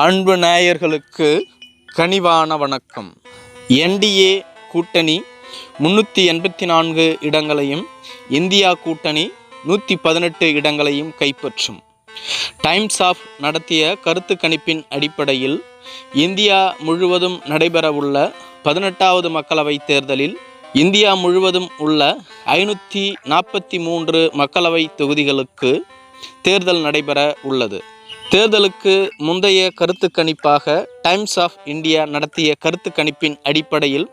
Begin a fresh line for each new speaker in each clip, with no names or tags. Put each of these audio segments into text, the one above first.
அன்பு நேயர்களுக்கு கனிவான வணக்கம். என்டிஏ கூட்டணி முன்னூற்றி எண்பத்தி நான்கு இடங்களையும் இந்தியா கூட்டணி நூற்றி பதினெட்டு இடங்களையும் கைப்பற்றும். டைம்ஸ் ஆஃப் நடத்திய கருத்து கணிப்பின் அடிப்படையில் இந்தியா முழுவதும் நடைபெறவுள்ள பதினெட்டாவது மக்களவைத் தேர்தலில் இந்தியா முழுவதும் உள்ள ஐநூற்றி நாற்பத்தி மூன்று மக்களவை தொகுதிகளுக்கு தேர்தல் நடைபெற உள்ளது. தேர்தலுக்கு முந்தைய கருத்து கணிப்பாக டைம்ஸ் ஆஃப் இந்தியா நடத்திய கருத்து கணிப்பின் அடிப்படையில்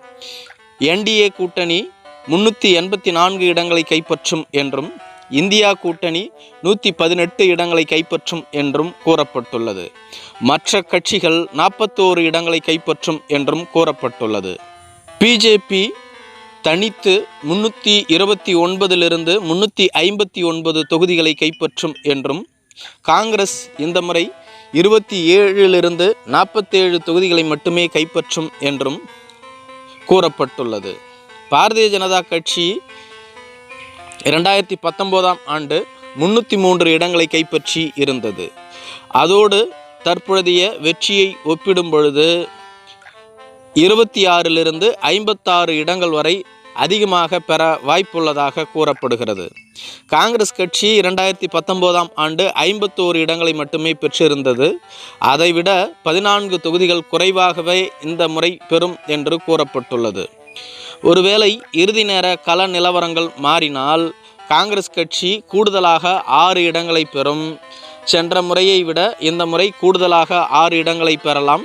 என்டிஏ கூட்டணி முன்னூற்றி எண்பத்தி நான்கு இடங்களை கைப்பற்றும் என்றும் இந்தியா கூட்டணி நூற்றி பதினெட்டு இடங்களை கைப்பற்றும் என்றும் கூறப்பட்டுள்ளது. மற்ற கட்சிகள் நாற்பத்தோரு இடங்களை கைப்பற்றும் என்றும் கூறப்பட்டுள்ளது. பிஜேபி தனித்து முன்னூற்றி இருபத்தி ஒன்பதிலிருந்து முன்னூற்றி ஐம்பத்தி ஒன்பது தொகுதிகளை கைப்பற்றும் என்றும் காங்கிரஸ் இந்த முறை இருபத்தி ஏழிலிருந்து நாற்பத்தேழு தொகுதிகளை மட்டுமே கைப்பற்றும் என்றும் கூறப்பட்டுள்ளது. பாரதிய ஜனதா கட்சி இரண்டாயிரத்தி பத்தொம்போதாம் ஆண்டு முன்னூற்றி மூன்று இடங்களை கைப்பற்றி இருந்தது. அதோடு தற்பொழுதைய வெற்றியை ஒப்பிடும் பொழுது இருபத்தி ஆறிலிருந்து ஐம்பத்தாறு இடங்கள் வரை அதிகமாக பெற வாய்ப்புள்ளதாக கூறப்படுகிறது. காங்கிரஸ் கட்சி இரண்டாயிரத்தி பத்தொம்போதாம் ஆண்டு ஐம்பத்தோரு இடங்களை மட்டுமே பெற்றிருந்தது. அதைவிட பதினான்கு தொகுதிகள் குறைவாகவே இந்த முறை பெறும் என்று கூறப்பட்டுள்ளது. ஒருவேளை இறுதி நேர கள நிலவரங்கள் மாறினால் காங்கிரஸ் கட்சி கூடுதலாக ஆறு இடங்களை பெறும். சென்ற முறையை விட இந்த முறை கூடுதலாக ஆறு இடங்களை பெறலாம்.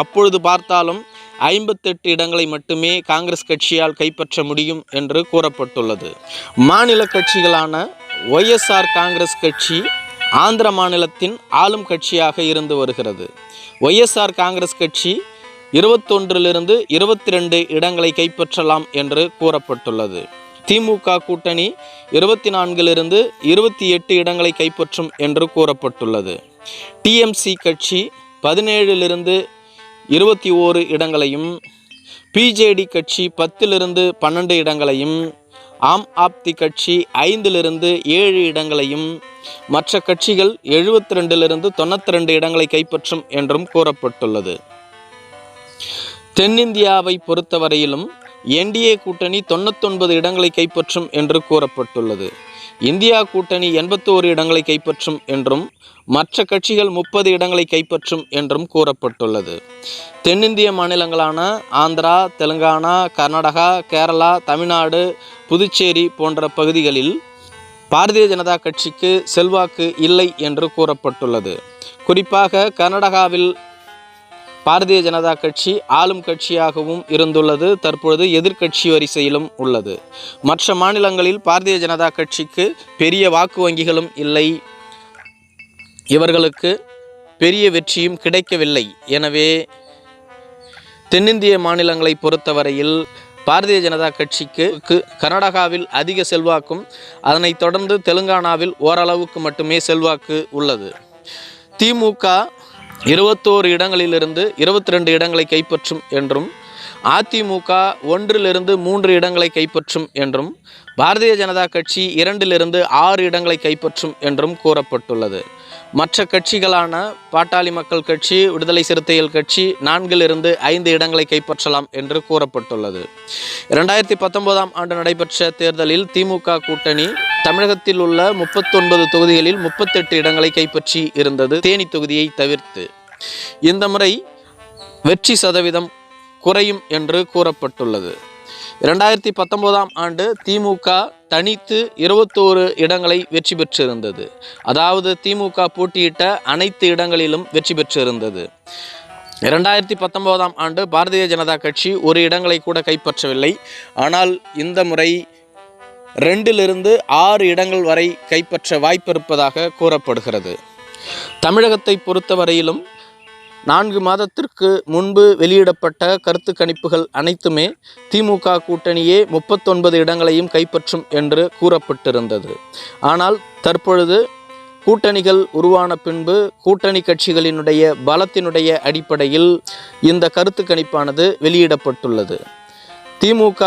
அப்பொழுது பார்த்தாலும் ஐம்பத்தெட்டு இடங்களை மட்டுமே காங்கிரஸ் கட்சியால் கைப்பற்ற முடியும் என்று கூறப்பட்டுள்ளது. மாநில கட்சிகளான ஒய்எஸ்ஆர் காங்கிரஸ் கட்சி ஆந்திர மாநிலத்தின் ஆளும் கட்சியாக இருந்து வருகிறது. ஒய்எஸ்ஆர் காங்கிரஸ் கட்சி இருபத்தொன்றிலிருந்து இருபத்தி ரெண்டு இடங்களை கைப்பற்றலாம் என்று கூறப்பட்டுள்ளது. திமுக கூட்டணி இருபத்தி நான்கிலிருந்து இருபத்தி எட்டு இடங்களை கைப்பற்றும் என்று கூறப்பட்டுள்ளது. டிஎம்சி கட்சி பதினேழிலிருந்து இருபத்தி ஓரு இடங்களையும் பிஜேடி கட்சி பத்திலிருந்து பன்னெண்டு இடங்களையும் ஆம் ஆப்தி கட்சி ஐந்திலிருந்து ஏழு இடங்களையும் மற்ற கட்சிகள் எழுபத்தி ரெண்டிலிருந்து தொண்ணூற்றி ரெண்டு இடங்களை கைப்பற்றும் என்றும் கூறப்பட்டுள்ளது. தென்னிந்தியாவை பொறுத்தவரையிலும் என்டிஏ கூட்டணி தொண்ணூத்தொன்பது இடங்களை கைப்பற்றும் என்று கூறப்பட்டுள்ளது. இந்தியா கூட்டணி எண்பத்தோரு இடங்களை கைப்பற்றும் என்றும் மற்ற கட்சிகள் முப்பது இடங்களை கைப்பற்றும் என்றும் கூறப்பட்டுள்ளது. தென்னிந்திய மாநிலங்களான ஆந்திரா தெலுங்கானா கர்நாடகா கேரளா தமிழ்நாடு புதுச்சேரி போன்ற பகுதிகளில் பாரதிய ஜனதா கட்சிக்கு செல்வாக்கு இல்லை என்று கூறப்பட்டுள்ளது. குறிப்பாக கர்நாடகாவில் பாரதிய ஜனதா கட்சி ஆளும் கட்சியாகவும் இருந்துள்ளது. தற்பொழுது எதிர்க்கட்சி வரிசையிலும் உள்ளது. மற்ற மாநிலங்களில் பாரதிய ஜனதா கட்சிக்கு பெரிய வாக்கு வங்கிகளும் இல்லை. இவர்களுக்கு பெரிய வெற்றியும் கிடைக்கவில்லை. எனவே தென்னிந்திய மாநிலங்களை பொறுத்தவரையில் பாரதிய ஜனதா கட்சிக்கு கர்நாடகாவில் அதிக செல்வாக்கும் அதனைத் தொடர்ந்து தெலுங்கானாவில் ஓரளவுக்கு மட்டுமே செல்வாக்கு உள்ளது. திமுக இருபத்தோரு இடங்களிலிருந்து இருபத்தி ரெண்டு இடங்களை கைப்பற்றும் என்றும் அதிமுக ஒன்றிலிருந்து மூன்று இடங்களை கைப்பற்றும் என்றும் பாரதிய ஜனதா கட்சி இரண்டிலிருந்து ஆறு இடங்களை கைப்பற்றும் என்றும் கூறப்பட்டுள்ளது. மற்ற கட்சிகளான பாட்டாளி மக்கள் கட்சி விடுதலை சிறுத்தைகள் கட்சி நான்கிலிருந்து ஐந்து இடங்களை கைப்பற்றலாம் என்று கூறப்பட்டுள்ளது. இரண்டாயிரத்தி பத்தொன்பதாம் ஆண்டு நடைபெற்ற தேர்தலில் திமுக கூட்டணி தமிழகத்தில் உள்ள முப்பத்தொன்பது தொகுதிகளில் முப்பத்தெட்டு இடங்களை கைப்பற்றி இருந்தது தேனி தொகுதியை தவிர்த்து. இந்த முறை வெற்றி சதவீதம் குறையும் என்று கூறப்பட்டுள்ளது. இரண்டாயிரத்தி பத்தொன்பதாம் ஆண்டு திமுக தனித்து இருபத்தோரு இடங்களை வெற்றி பெற்றிருந்தது. அதாவது திமுக போட்டியிட்ட அனைத்து இடங்களிலும் வெற்றி பெற்றிருந்தது. இரண்டாயிரத்தி பத்தொன்பதாம் ஆண்டு பாரதிய ஜனதா கட்சி ஒரு இடங்களை கூட கைப்பற்றவில்லை. ஆனால் இந்த முறை ரெண்டிலிருந்து ஆறு இடங்கள் வரை கைப்பற்ற வாய்ப்பிருப்பதாக கூறப்படுகிறது. தமிழகத்தை பொறுத்தவரையிலும் நான்கு மாதத்திற்கு முன்பு வெளியிடப்பட்ட கருத்து கணிப்புகள் அனைத்துமே திமுக கூட்டணியே முப்பத்தொன்பது இடங்களையும் கைப்பற்றும் என்று கூறப்பட்டிருந்தது. ஆனால் தற்பொழுது கூட்டணிகள் உருவான பின்பு கூட்டணி கட்சிகளினுடைய பலத்தினுடைய அடிப்படையில் இந்த கருத்து கணிப்பானது வெளியிடப்பட்டுள்ளது. திமுக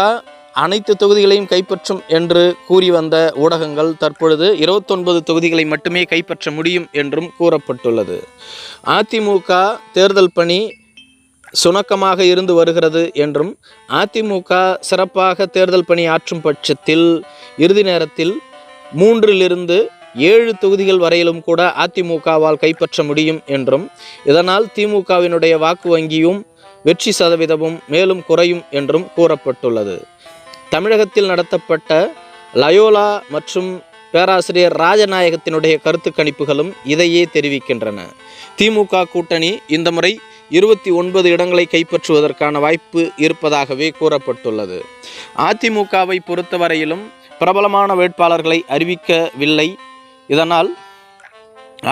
அனைத்து தொகுதிகளையும் கைப்பற்றும் என்று கூறி வந்த ஊடகங்கள் தற்பொழுது இருபத்தொன்பது தொகுதிகளை மட்டுமே கைப்பற்ற முடியும் என்றும் கூறப்பட்டுள்ளது. அதிமுக தேர்தல் பணி சுணக்கமாக இருந்து வருகிறது என்றும் அதிமுக சிறப்பாக தேர்தல் பணி ஆற்றும் பட்சத்தில் இறுதி நேரத்தில் மூன்றிலிருந்து ஏழு தொகுதிகள் வரையிலும் கூட அதிமுகவால் கைப்பற்ற முடியும் என்றும் இதனால் திமுகவினுடைய வாக்கு வங்கியும் வெற்றி சதவீதமும் மேலும் குறையும் என்றும் கூறப்பட்டுள்ளது. தமிழகத்தில் நடத்தப்பட்ட லயோலா மற்றும் பேராசிரியர் ராஜநாயகத்தினுடைய கருத்து கணிப்புகளும் இதையே தெரிவிக்கின்றன. திமுக கூட்டணி இந்த முறை இருபத்தி ஒன்பது இடங்களை கைப்பற்றுவதற்கான வாய்ப்பு இருப்பதாகவே கூறப்பட்டுள்ளது. அதிமுகவை பொறுத்தவரையிலும் பிரபலமான வேட்பாளர்களை அறிவிக்கவில்லை. இதனால்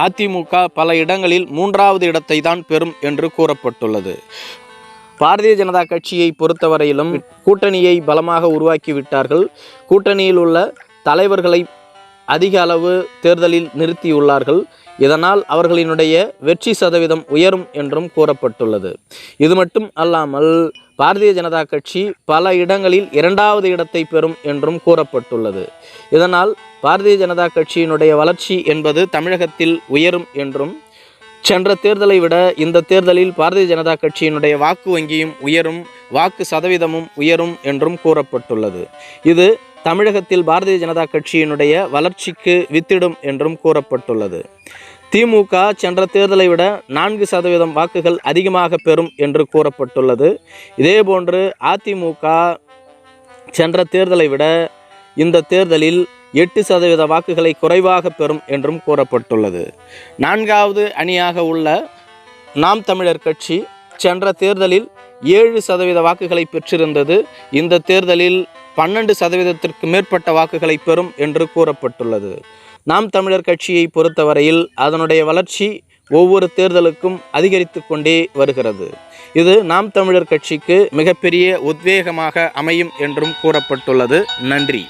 அதிமுக பல இடங்களில் மூன்றாவது இடத்தை தான் பெறும் என்று கூறப்பட்டுள்ளது. பாரதிய ஜனதா கட்சியை பொறுத்தவரையிலும் கூட்டணியை பலமாக உருவாக்கி விட்டார்கள். கூட்டணியில் உள்ள தலைவர்களை அதிக அளவு தேர்தலில் நிறுத்தியுள்ளார்கள். இதனால் அவர்களினுடைய வெற்றி சதவீதம் உயரும் என்றும் கூறப்பட்டுள்ளது. இது மட்டும் அல்லாமல் பாரதிய ஜனதா கட்சி பல இடங்களில் இரண்டாவது இடத்தை பெறும் என்றும் கூறப்பட்டுள்ளது. இதனால் பாரதிய ஜனதா கட்சியினுடைய வளர்ச்சி என்பது தமிழகத்தில் உயரும் என்றும் சென்ற தேர்தலை விட இந்த தேர்தலில் பாரதிய ஜனதா கட்சியினுடைய வாக்கு வங்கியும் உயரும் வாக்கு சதவீதமும் உயரும் என்றும் கூறப்பட்டுள்ளது. இது தமிழகத்தில் பாரதிய ஜனதா கட்சியினுடைய வளர்ச்சிக்கு வித்திடும் என்றும் கூறப்பட்டுள்ளது. திமுக சென்ற தேர்தலை விட நான்கு சதவீதம் வாக்குகள் அதிகமாக பெறும் என்று கூறப்பட்டுள்ளது. இதேபோன்று அதிமுக சென்ற தேர்தலை விட இந்த தேர்தலில் எட்டு சதவீத வாக்குகளை குறைவாக பெறும் என்றும் கூறப்பட்டுள்ளது. நான்காவது அணியாக உள்ள நாம் தமிழர் கட்சி சென்ற தேர்தலில் ஏழு சதவீத வாக்குகளை பெற்றிருந்தது. இந்த தேர்தலில் பன்னெண்டு சதவீதத்திற்கு மேற்பட்ட வாக்குகளை பெறும் என்று கூறப்பட்டுள்ளது. நாம் தமிழர் கட்சியை பொறுத்தவரையில் அதனுடைய வளர்ச்சி ஒவ்வொரு தேர்தலுக்கும் அதிகரித்து கொண்டே வருகிறது. இது நாம் தமிழர் கட்சிக்கு மிகப்பெரிய உத்வேகமாக அமையும் என்றும் கூறப்பட்டுள்ளது. நன்றி.